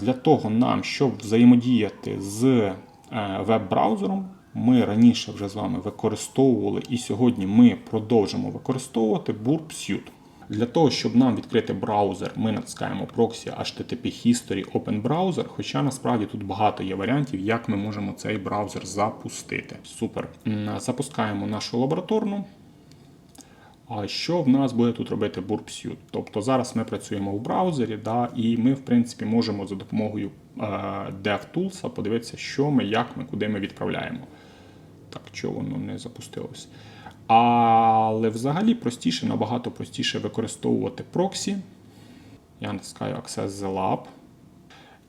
Для того нам, щоб взаємодіяти з е, веб-браузером, ми раніше вже з вами використовували і сьогодні ми продовжимо використовувати Burp Suite. Для того, щоб нам відкрити браузер, ми натискаємо proxy HTTP History Open Browser, хоча насправді тут багато є варіантів, як ми можемо цей браузер запустити. Супер. Запускаємо нашу лабораторну. А що в нас буде тут робити BurpSuite? Тобто зараз ми працюємо в браузері, да, і ми, в принципі, можемо за допомогою е, DevTools подивитися, що ми, як ми, куди ми відправляємо. Так, чого воно не запустилось? Але взагалі простіше, набагато простіше використовувати проксі. Я натискаю Access the Lab.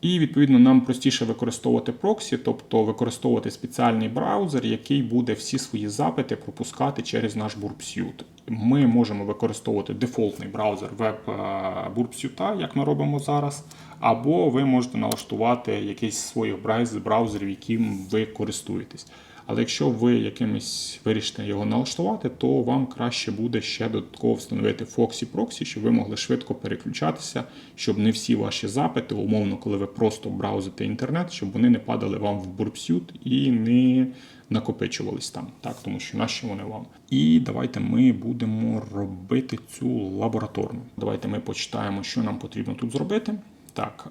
І відповідно нам простіше використовувати проксі, тобто використовувати спеціальний браузер, який буде всі свої запити пропускати через наш Burpsuite. Ми можемо використовувати дефолтний браузер веб е, як ми робимо зараз, або ви можете налаштувати якийсь з своїх брауз- браузерів, яким ви користуєтесь. Але якщо ви якимось вирішите його налаштувати, то вам краще буде ще додатково встановити Foxy Proxy, щоб ви могли швидко переключатися, щоб не всі ваші запити, умовно, коли ви просто браузите інтернет, щоб вони не падали вам в Burpsuite і не накопичувались там, так, тому що нащо вони вам. І давайте ми будемо робити цю лабораторну. Давайте ми почитаємо, що нам потрібно тут зробити. Так,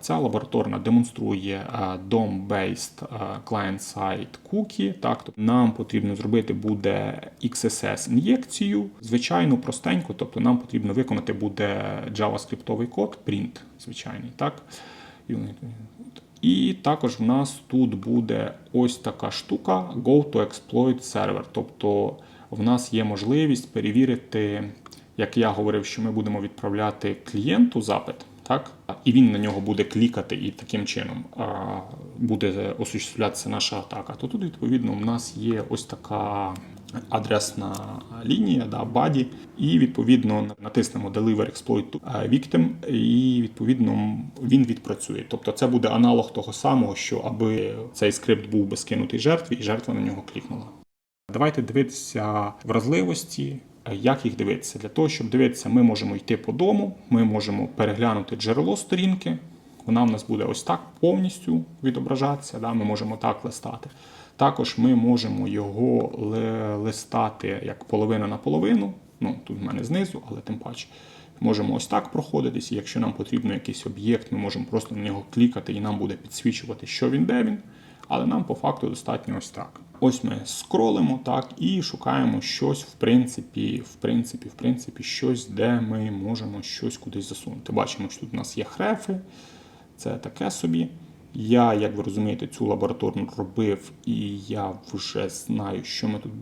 ця лабораторна демонструє DOM-based client-side cookie. Так, тобто нам потрібно зробити буде XSS-ін'єкцію. Звичайно, простенько, тобто нам потрібно виконати буде JavaScript код, print, звичайний. так. І також в нас тут буде ось така штука Go to Exploit Server. Тобто в нас є можливість перевірити, як я говорив, що ми будемо відправляти клієнту запит, так? і він на нього буде клікати, і таким чином буде осуществлятися наша атака. То тут, відповідно, в нас є ось така адресна лінія, да, баді, і відповідно натиснемо Deliver Exploit to Victim, і відповідно він відпрацює. Тобто це буде аналог того самого, що аби цей скрипт був би скинутий жертві, і жертва на нього клікнула. Давайте дивитися вразливості. Як їх дивитися? Для того, щоб дивитися, ми можемо йти по дому, ми можемо переглянути джерело сторінки. Вона в нас буде ось так повністю відображатися. Да? Ми можемо так листати. Також ми можемо його листати як половина на половину. Ну, тут в мене знизу, але тим паче. Можемо ось так проходитись. Якщо нам потрібен якийсь об'єкт, ми можемо просто на нього клікати, і нам буде підсвічувати, що він, де він. Але нам по факту достатньо ось так. Ось ми скролимо так і шукаємо щось, в принципі, в принципі, в принципі, щось, де ми можемо щось кудись засунути. Бачимо, що тут у нас є хрефи, це таке собі. Я, як ви розумієте, цю лабораторну робив, і я вже знаю, що ми тут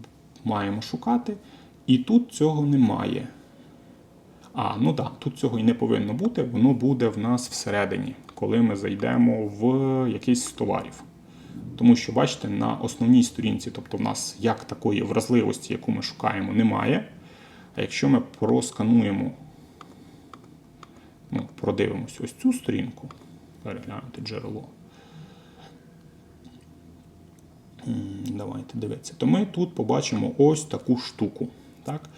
маємо шукати. І тут цього немає. А, ну так, тут цього і не повинно бути, воно буде в нас всередині, коли ми зайдемо в якийсь з товарів. Тому що, бачите, на основній сторінці, тобто в нас як такої вразливості, яку ми шукаємо, немає. А якщо ми проскануємо, ну, продивимося ось цю сторінку, переглянути джерело. Давайте дивитися. То ми тут побачимо ось таку штуку. Так?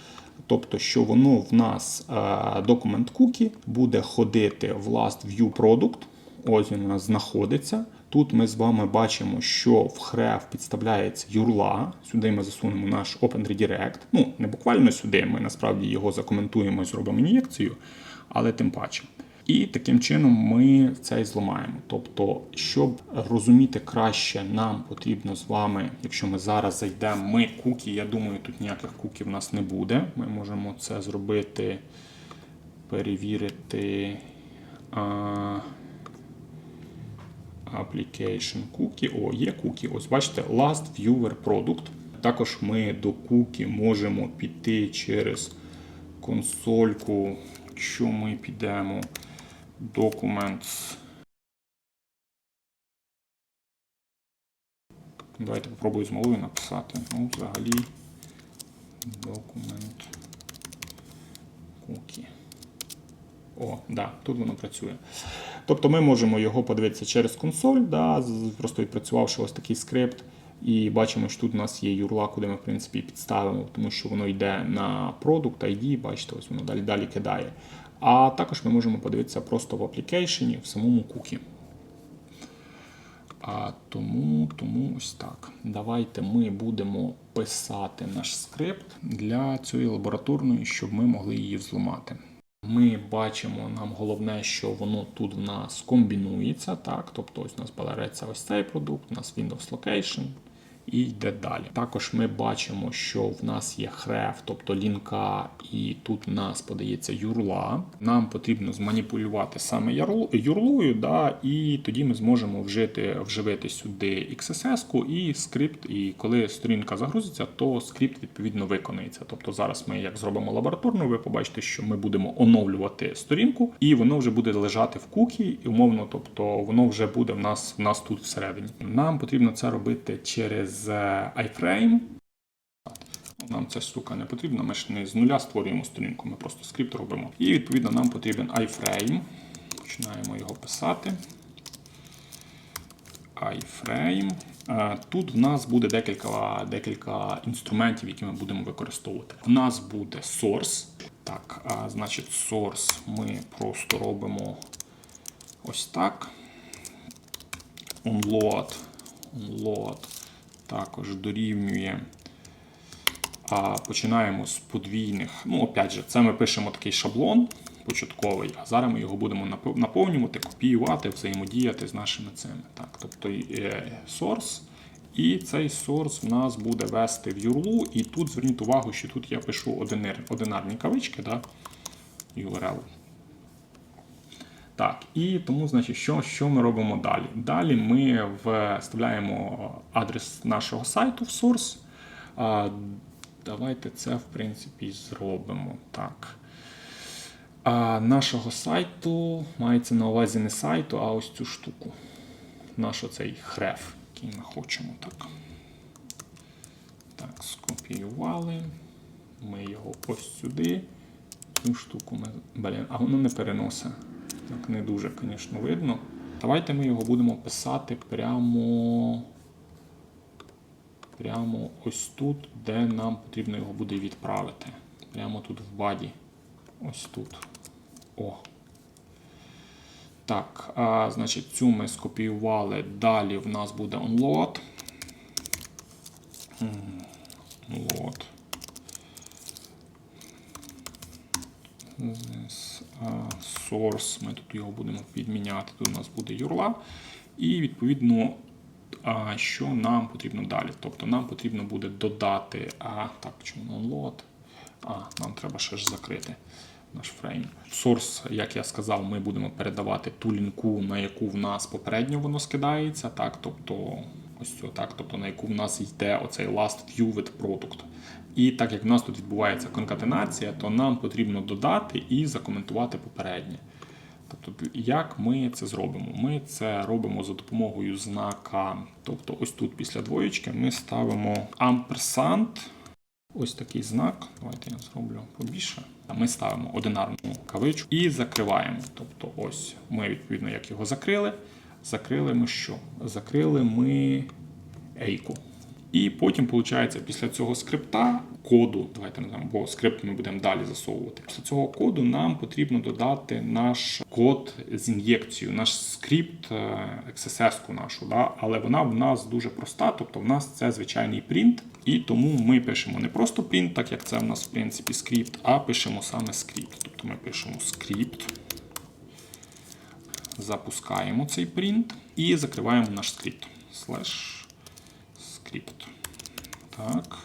Тобто, що воно в нас документ кукі буде ходити в Last View Product. Ось він у нас знаходиться. Тут ми з вами бачимо, що в хреф підставляється юрла. Сюди ми засунемо наш Open Redirect. Ну, не буквально сюди, ми насправді його закоментуємо і зробимо ін'єкцію, але тим паче. І таким чином ми це і зламаємо. Тобто, щоб розуміти краще, нам потрібно з вами, якщо ми зараз зайдемо, ми кукі, я думаю, тут ніяких кукі в нас не буде. Ми можемо це зробити, перевірити. А... Application Cookie. О, є кукі. Ось бачите, Last Viewer Product. Також ми до кукі можемо піти через консольку. Якщо ми підемо Documents. Давайте попробую з малою написати. Ну, взагалі, документ кукі. О, да, тут воно працює. Тобто ми можемо його подивитися через консоль, да, просто відпрацювавши ось такий скрипт. І бачимо, що тут у нас є юрла, куди ми в принципі підставимо, тому що воно йде на Product ID, бачите, ось воно далі далі кидає. А також ми можемо подивитися просто в аплікейшені, в самому кукі. А тому, тому ось так. Давайте ми будемо писати наш скрипт для цієї лабораторної, щоб ми могли її взламати. Ми бачимо, нам головне, що воно тут в нас комбінується. Так? Тобто ось у нас береться ось цей продукт, у нас Windows Location і йде далі. Також ми бачимо, що в нас є хреф, тобто лінка, і тут в нас подається юрла. Нам потрібно зманіпулювати саме юрлою, да, і тоді ми зможемо вжити, вживити сюди XSS і скрипт. І коли сторінка загрузиться, то скрипт відповідно виконається. Тобто зараз ми як зробимо лабораторну, ви побачите, що ми будемо оновлювати сторінку, і воно вже буде лежати в кукі, і умовно, тобто воно вже буде в нас, в нас тут всередині. Нам потрібно це робити через е, iFrame. Нам ця штука не потрібна, ми ж не з нуля створюємо сторінку, ми просто скрипт робимо. І відповідно нам потрібен iFrame. Починаємо його писати. iFrame. Е, Тут в нас буде декілька, декілька інструментів, які ми будемо використовувати. В нас буде source. Так, а, значить, source ми просто робимо ось так. Onload. Onload також дорівнює. А починаємо з подвійних. Ну, опять же, це ми пишемо такий шаблон початковий, а зараз ми його будемо наповнювати, копіювати, взаємодіяти з нашими цими. Так, тобто е, source. І цей source в нас буде вести в URL. І тут зверніть увагу, що тут я пишу одинарні кавички, да, URL. Так, і тому, значить, що, що ми робимо далі? Далі ми вставляємо адрес нашого сайту в source. А, давайте це, в принципі, зробимо так. А, нашого сайту мається на увазі не сайту, а ось цю штуку. Наш оцей хреф, який ми хочемо. Так, так скопіювали. Ми його ось сюди. Цю штуку ми. Блін, а воно не переносить. Так, не дуже, звісно, видно. Давайте ми його будемо писати прямо. Прямо ось тут, де нам потрібно його буде відправити. Прямо тут в баді. Ось тут. О. Так, а, значить, цю ми скопіювали. Далі в нас буде onload. М, This, а, source, ми тут його будемо підміняти. Тут у нас буде юрла. І відповідно, що нам потрібно далі? Тобто нам потрібно буде додати. А, так, чому не? А, нам треба ще ж закрити наш фрейм. Source, як я сказав, ми будемо передавати ту лінку, на яку в нас попередньо воно скидається. Так, тобто, ось цю, так, тобто на яку в нас йде оцей last view with product. І так як в нас тут відбувається конкатенація, то нам потрібно додати і закоментувати попереднє. Тобто, як ми це зробимо? Ми це робимо за допомогою знака. Тобто, ось тут після двоєчки ми ставимо ampersand, ось такий знак. Давайте я зроблю побільше. Ми ставимо одинарну кавичку і закриваємо. Тобто, ось ми відповідно як його закрили. Закрили ми що? Закрили ми ейку. І потім, виходить, після цього скрипта коду, давайте назвемо, бо скрипт ми будемо далі засовувати. Після цього коду нам потрібно додати наш код з ін'єкцією, наш скрипт, XSS нашу, да? але вона в нас дуже проста, тобто в нас це звичайний принт. І тому ми пишемо не просто принт, так як це в нас в принципі скрипт, а пишемо саме скрипт. Тобто ми пишемо скрипт, запускаємо цей принт і закриваємо наш скрипт. Слеш скрипт. Так.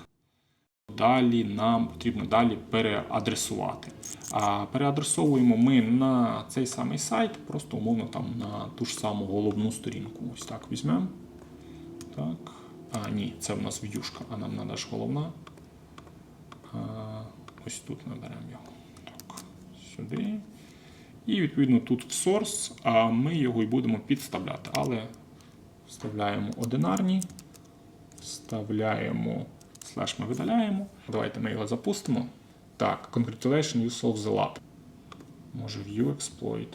Далі нам потрібно далі переадресувати. А переадресовуємо ми на цей самий сайт, просто умовно там на ту ж саму головну сторінку. Ось так візьмемо. Так. А, ні, це в нас в'юшка, а нам треба ж головна. А, ось тут наберемо його. Так, сюди. І відповідно тут в source, а ми його і будемо підставляти. Але вставляємо одинарні, вставляємо слеш ми видаляємо. Давайте ми його запустимо. Так, congratulations, you solved the lab. Може view exploit.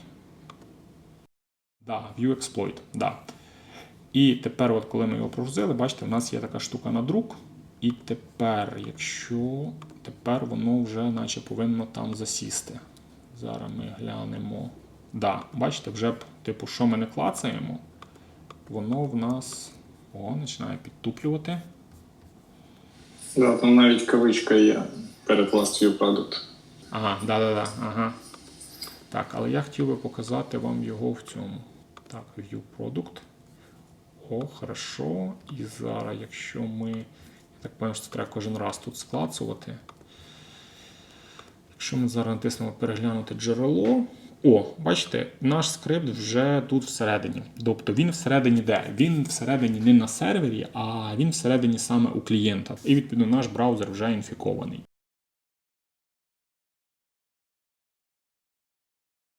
Да, view exploit, да. І тепер, от коли ми його прогрузили, бачите, в нас є така штука на друк. І тепер, якщо тепер воно вже наче повинно там засісти. Зараз ми глянемо. Да, бачите, вже типу, що ми не клацаємо, воно в нас о, починає підтуплювати. Да, там навіть кавичка є перед last view product. Ага, да-да-да, ага. Так, але я хотів би показати вам його в цьому. Так, View Product. О, хорошо. І зараз, якщо ми. Я так пам'ятаю, що це треба кожен раз тут склацувати. Якщо ми зараз натиснемо переглянути джерело. О, бачите, наш скрипт вже тут всередині. Тобто він всередині де? Він всередині не на сервері, а він всередині саме у клієнта. І відповідно наш браузер вже інфікований.